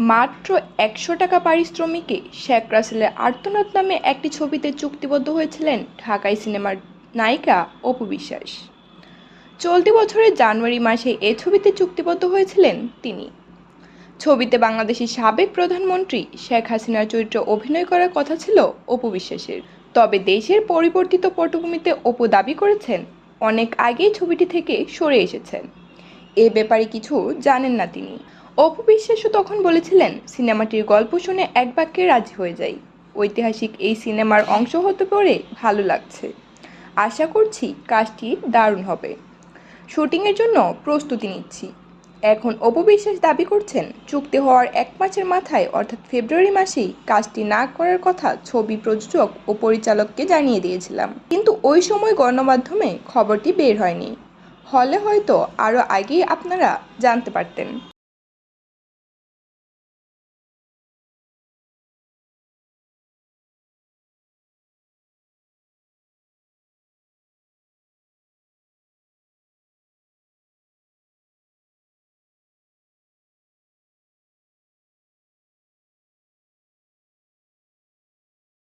মাত্র একশো টাকা পারিশ্রমিকে শেখ রাসেলের আর্তনাদ নামে একটি ছবিতে চুক্তিবদ্ধ হয়েছিলেন ঢাকাই সিনেমার নায়িকা অপু বিশ্বাস। চলতি বছরের জানুয়ারি মাসে এ ছবিতে চুক্তিবদ্ধ হয়েছিলেন তিনি। ছবিতে বাংলাদেশের সাবেক প্রধানমন্ত্রী শেখ হাসিনার চরিত্রে অভিনয় করার কথা ছিল অপু বিশ্বাসের। তবে দেশের পরিবর্তিত পটভূমিতে অপু দাবি করেছেন, অনেক আগেই ছবিটি থেকে সরে এসেছেন। এ ব্যাপারে কিছু জানেন না তিনি। অপু বিশ্বাসও তখন বলেছিলেন, সিনেমাটির গল্প শুনে এক বাক্যে রাজি হয়ে যাই। ঐতিহাসিক এই সিনেমার অংশ হতে পড়ে ভালো লাগছে। আশা করছি কাজটি দারুণ হবে। শুটিংয়ের জন্য প্রস্তুতি নিচ্ছি। এখন অপু বিশ্বাস দাবি করছেন, চুক্তি হওয়ার এক মাসের মাথায়, অর্থাৎ ফেব্রুয়ারি মাসেই কাজটি না করার কথা ছবি প্রযোজক ও পরিচালককে জানিয়ে দিয়েছিলাম। কিন্তু ওই সময় গণমাধ্যমে খবরটি বের হয়নি। হলে হয়তো আরও আগেই আপনারা জানতে পারতেন।